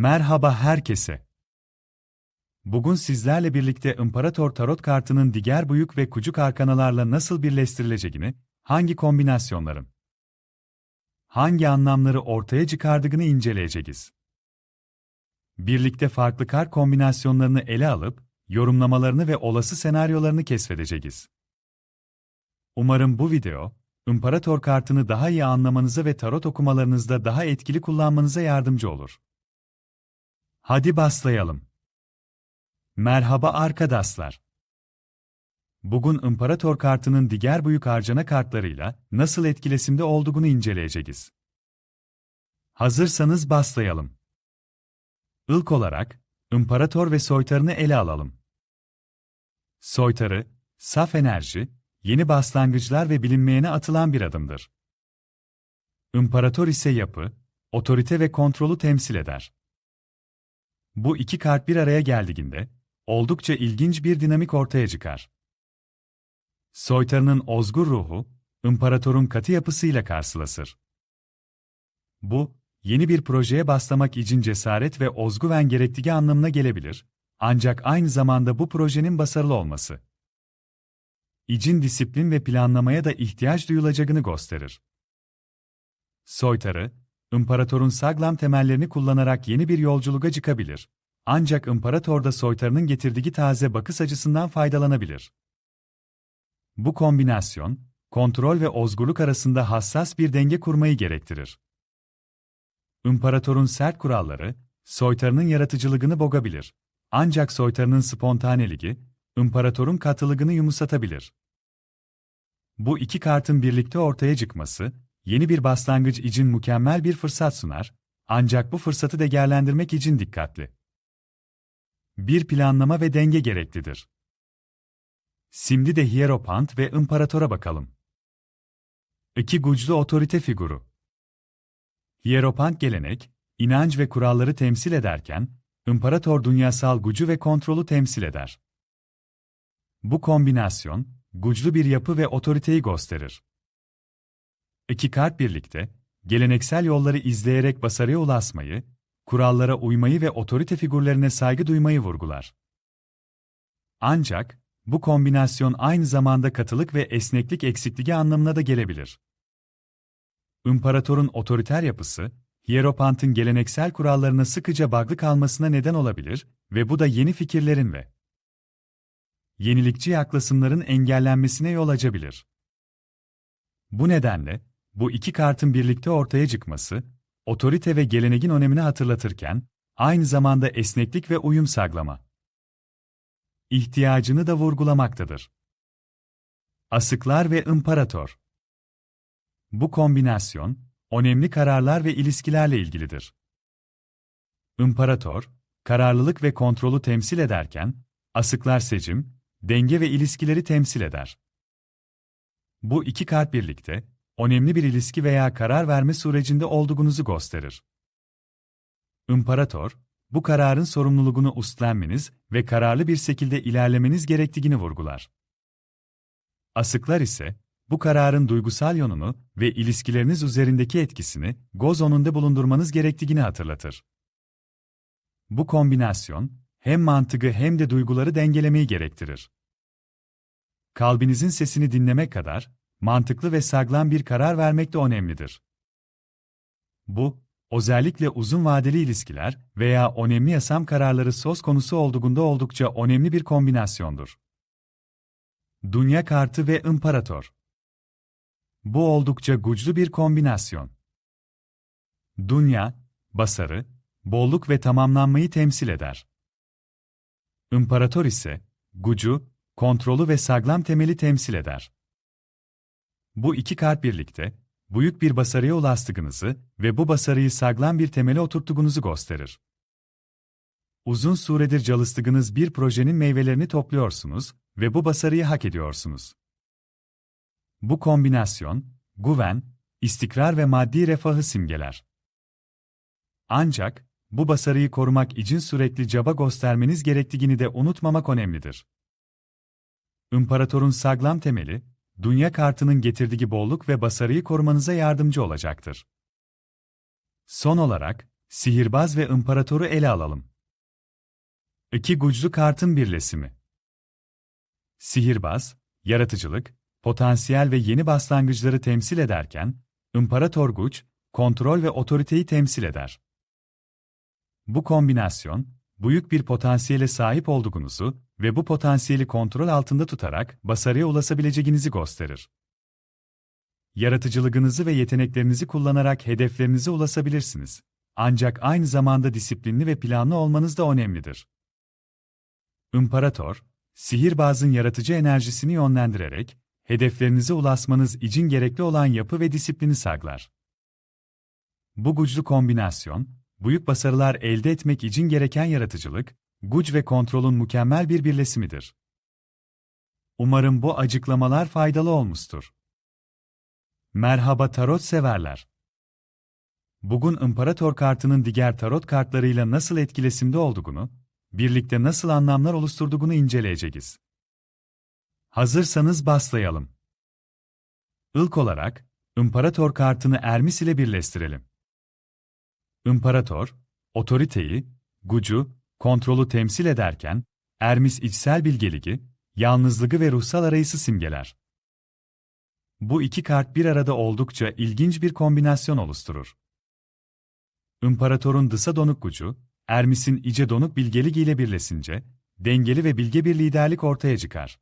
Merhaba herkese. Bugün sizlerle birlikte İmparator Tarot kartının diğer büyük ve küçük arkanalarla nasıl birleştirileceğini, hangi kombinasyonların, hangi anlamları ortaya çıkardığını inceleyeceğiz. Birlikte farklı kart kombinasyonlarını ele alıp, yorumlamalarını ve olası senaryolarını keşfedeceğiz. Umarım bu video, İmparator kartını daha iyi anlamanıza ve tarot okumalarınızda daha etkili kullanmanıza yardımcı olur. Hadi başlayalım. Merhaba arkadaşlar. Bugün İmparator kartının diğer büyük harcana kartlarıyla nasıl etkileşimde olduğunu inceleyeceğiz. Hazırsanız başlayalım. İlk olarak, İmparator ve soytarını ele alalım. Soytarı, saf enerji, yeni başlangıçlar ve bilinmeyene atılan bir adımdır. İmparator ise yapı, otorite ve kontrolü temsil eder. Bu iki kart bir araya geldiğinde, oldukça ilginç bir dinamik ortaya çıkar. Soytarının ozgur ruhu, imparatorun katı yapısıyla karşılasır. Bu, yeni bir projeye başlamak için cesaret ve özgüven gerektiği anlamına gelebilir, ancak aynı zamanda bu projenin başarılı olması. İcin disiplin ve planlamaya da ihtiyaç duyulacağını gösterir. Soytarı, imparatorun sağlam temellerini kullanarak yeni bir yolculuğa çıkabilir. Ancak imparator da soytarının getirdiği taze bakış açısından faydalanabilir. Bu kombinasyon, kontrol ve özgürlük arasında hassas bir denge kurmayı gerektirir. İmparatorun sert kuralları, soytarının yaratıcılığını bogabilir. Ancak soytarının spontaneliği, imparatorun katılığını yumuşatabilir. Bu iki kartın birlikte ortaya çıkması, yeni bir başlangıç için mükemmel bir fırsat sunar, ancak bu fırsatı değerlendirmek için dikkatli. Bir planlama ve denge gereklidir. Şimdi de Hierophant ve İmparator'a bakalım. İki güçlü otorite figürü. Hierophant gelenek, inanç ve kuralları temsil ederken, İmparator dünyasal gücü ve kontrolü temsil eder. Bu kombinasyon, güçlü bir yapı ve otoriteyi gösterir. İki kart birlikte, geleneksel yolları izleyerek başarıya ulaşmayı, kurallara uymayı ve otorite figürlerine saygı duymayı vurgular. Ancak, bu kombinasyon aynı zamanda katılık ve esneklik eksikliği anlamına da gelebilir. İmparatorun otoriter yapısı, Hierophant'ın geleneksel kurallarına sıkıca bağlı kalmasına neden olabilir ve bu da yeni fikirlerin ve yenilikçi yaklaşımların engellenmesine yol açabilir. Bu nedenle, bu iki kartın birlikte ortaya çıkması, otorite ve geleneğin önemini hatırlatırken, aynı zamanda esneklik ve uyum sağlama ihtiyacını da vurgulamaktadır. Asıklar ve imparator Bu kombinasyon, önemli kararlar ve ilişkilerle ilgilidir. İmparator, kararlılık ve kontrolü temsil ederken, asıklar seçim, denge ve ilişkileri temsil eder. Bu iki kart birlikte, önemli bir ilişki veya karar verme sürecinde olduğunuzu gösterir. İmparator, bu kararın sorumluluğunu üstlenmeniz ve kararlı bir şekilde ilerlemeniz gerektiğini vurgular. Asıklar ise, bu kararın duygusal yönünü ve ilişkileriniz üzerindeki etkisini göz önünde bulundurmanız gerektiğini hatırlatır. Bu kombinasyon, hem mantığı hem de duyguları dengelemeyi gerektirir. Kalbinizin sesini dinlemek kadar, mantıklı ve sağlam bir karar vermek de önemlidir. Bu, özellikle uzun vadeli ilişkiler veya önemli yasam kararları söz konusu olduğunda oldukça önemli bir kombinasyondur. Dünya kartı ve imparator. Bu oldukça güçlü bir kombinasyon. Dünya, basarı, bolluk ve tamamlanmayı temsil eder. İmparator ise, gücü, kontrolü ve sağlam temeli temsil eder. Bu iki kart birlikte, büyük bir basarıya ulaştığınızı ve bu basarıyı sağlam bir temele oturttuğunuzu gösterir. Uzun süredir çalıştığınız bir projenin meyvelerini topluyorsunuz ve bu basarıyı hak ediyorsunuz. Bu kombinasyon, güven, istikrar ve maddi refahı simgeler. Ancak, bu basarıyı korumak için sürekli caba göstermeniz gerektiğini de unutmamak önemlidir. İmparatorun sağlam temeli, dünya kartının getirdiği bolluk ve basarıyı korumanıza yardımcı olacaktır. Son olarak, sihirbaz ve imparatoru ele alalım. İki güçlü kartın birleşimi. Sihirbaz, yaratıcılık, potansiyel ve yeni başlangıçları temsil ederken, imparator güç, kontrol ve otoriteyi temsil eder. Bu kombinasyon, büyük bir potansiyele sahip olduğunuzu ve bu potansiyeli kontrol altında tutarak başarıya ulaşabileceğinizi gösterir. Yaratıcılığınızı ve yeteneklerinizi kullanarak hedeflerinize ulaşabilirsiniz. Ancak aynı zamanda disiplinli ve planlı olmanız da önemlidir. İmparator, sihirbazın yaratıcı enerjisini yönlendirerek, hedeflerinize ulaşmanız için gerekli olan yapı ve disiplini saklar. Bu güçlü kombinasyon, büyük başarılar elde etmek için gereken yaratıcılık, güç ve kontrolün mükemmel bir birleşimidir. Umarım bu açıklamalar faydalı olmuştur. Merhaba tarot severler. Bugün İmparator kartının diğer tarot kartlarıyla nasıl etkileşimde olduğunu, birlikte nasıl anlamlar oluşturduğunu inceleyeceğiz. Hazırsanız başlayalım. İlk olarak, İmparator kartını Ermis ile birleştirelim. İmparator, otoriteyi, gücü, kontrolü temsil ederken, Ermis içsel bilgeliği, yalnızlığı ve ruhsal arayışı simgeler. Bu iki kart bir arada oldukça ilginç bir kombinasyon oluşturur. İmparatorun dışa donuk gücü, Ermis'in ice donuk bilgeliğiyle birleşince, dengeli ve bilge bir liderlik ortaya çıkar.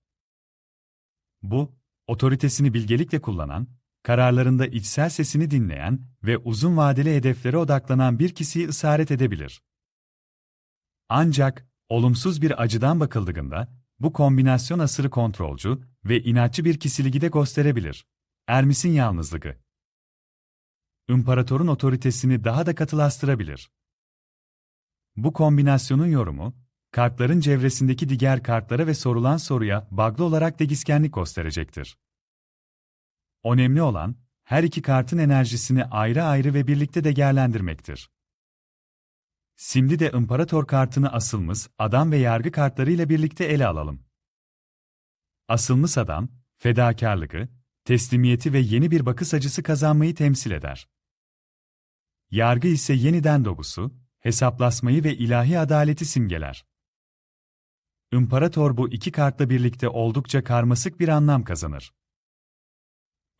Bu, otoritesini bilgelikle kullanan, kararlarında içsel sesini dinleyen ve uzun vadeli hedeflere odaklanan bir kişiyi isaret edebilir. Ancak, olumsuz bir acıdan bakıldığında, bu kombinasyon asırı kontrolcü ve inatçı bir kişiliği de gösterebilir. Ermis'in yalnızlığı. İmparatorun otoritesini daha da katılaştırabilir. Bu kombinasyonun yorumu, kartların çevresindeki diğer kartlara ve sorulan soruya bağlı olarak degiskenlik gösterecektir. Önemli olan, her iki kartın enerjisini ayrı ayrı ve birlikte değerlendirmektir. Şimdi de İmparator kartını asılmış, adam ve yargı kartlarıyla birlikte ele alalım. Asılmış adam, fedakarlığı, teslimiyeti ve yeni bir bakış açısı kazanmayı temsil eder. Yargı ise yeniden doğusu, hesaplaşmayı ve ilahi adaleti simgeler. İmparator bu iki kartla birlikte oldukça karmaşık bir anlam kazanır.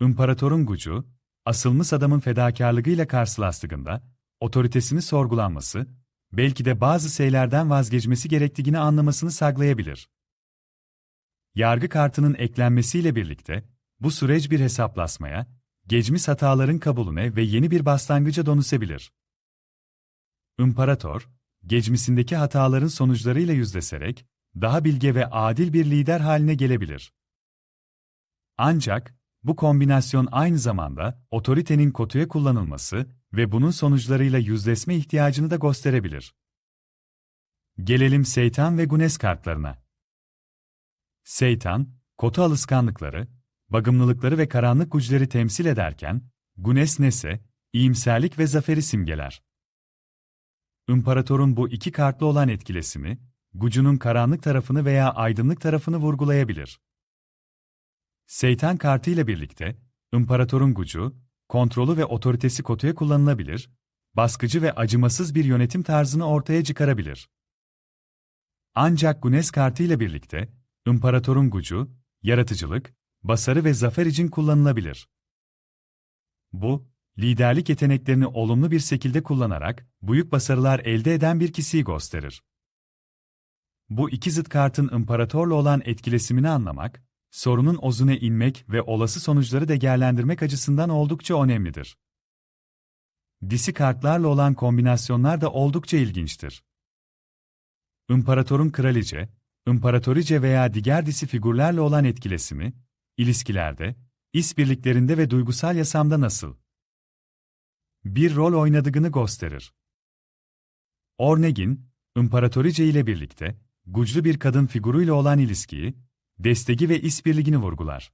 İmparatorun gücü, asılmış adamın fedakarlığıyla karşılaştığında, otoritesini sorgulanması, belki de bazı şeylerden vazgeçmesi gerektiğini anlamasını sağlayabilir. Yargı kartının eklenmesiyle birlikte, bu süreç bir hesaplaşmaya, geçmiş hataların kabulüne ve yeni bir başlangıca dönüşebilir. İmparator, geçmişindeki hataların sonuçlarıyla yüzleşerek, daha bilge ve adil bir lider haline gelebilir. Ancak, bu kombinasyon aynı zamanda otoritenin kötüye kullanılması ve bunun sonuçlarıyla yüzleşme ihtiyacını da gösterebilir. Gelelim şeytan ve güneş kartlarına. Şeytan, kötü alışkanlıkları, bagımlılıkları ve karanlık güçleri temsil ederken, güneş nese, iyimserlik ve zaferi simgeler. İmparatorun bu iki kartlı olan etkileşimi, gücünün karanlık tarafını veya aydınlık tarafını vurgulayabilir. Şeytan kartı ile birlikte, imparatorun gücü, kontrolü ve otoritesi kötüye kullanılabilir, baskıcı ve acımasız bir yönetim tarzını ortaya çıkarabilir. Ancak Güneş kartı ile birlikte, imparatorun gücü, yaratıcılık, basarı ve zafer için kullanılabilir. Bu, liderlik yeteneklerini olumlu bir şekilde kullanarak büyük başarılar elde eden bir kişiyi gösterir. Bu iki zıt kartın imparatorla olan etkileşimini anlamak, sorunun ozune inmek ve olası sonuçları değerlendirmek açısından oldukça önemlidir. Disi kartlarla olan kombinasyonlar da oldukça ilginçtir. İmparatorun kraliçe, imparatorice veya diğer disi figürlerle olan etkileşimi, ilişkilerde, işbirliklerinde ve duygusal yaşamda nasıl bir rol oynadığını gösterir. Ornegin, imparatorice ile birlikte, güçlü bir kadın figürüyle olan ilişkiyi, destegi ve işbirliğini vurgular.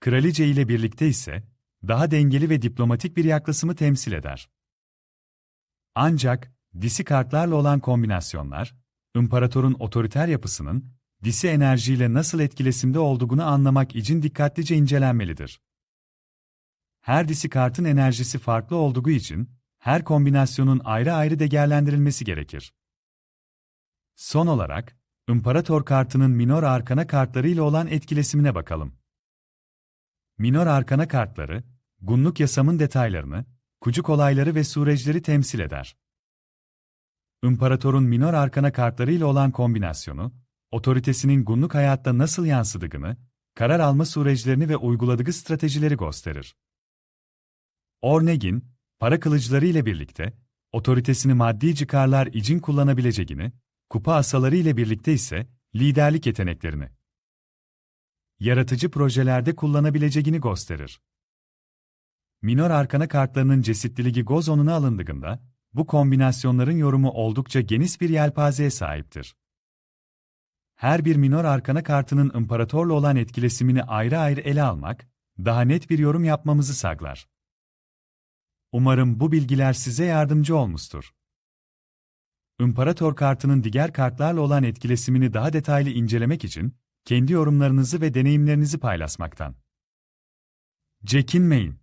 Kraliçe ile birlikte ise, daha dengeli ve diplomatik bir yaklaşımı temsil eder. Ancak, disi kartlarla olan kombinasyonlar, imparatorun otoriter yapısının, disi enerjiyle nasıl etkileşimde olduğunu anlamak için dikkatlice incelenmelidir. Her disi kartın enerjisi farklı olduğu için, her kombinasyonun ayrı ayrı değerlendirilmesi gerekir. Son olarak, İmparator kartının minor arkana kartları ile olan etkileşimine bakalım. Minor arkana kartları, günlük yasamın detaylarını, kucuk olayları ve süreçleri temsil eder. İmparatorun minor arkana kartları ile olan kombinasyonu, otoritesinin günlük hayatta nasıl yansıdığını, karar alma süreçlerini ve uyguladığı stratejileri gösterir. Ornegin, para kılıcları ile birlikte, otoritesini maddi çıkarlar için kullanabileceğini, kupa asaları ile birlikte ise liderlik yeteneklerini yaratıcı projelerde kullanabileceğini gösterir. Minor arkana kartlarının cesitliliği göz onuna alındığında, bu kombinasyonların yorumu oldukça geniş bir yelpazeye sahiptir. Her bir minor arkana kartının imparatorla olan etkileşimini ayrı ayrı ele almak, daha net bir yorum yapmamızı sağlar. Umarım bu bilgiler size yardımcı olmuştur. İmparator kartının diğer kartlarla olan etkileşimini daha detaylı incelemek için, kendi yorumlarınızı ve deneyimlerinizi paylaşmaktan. Çekinmeyin.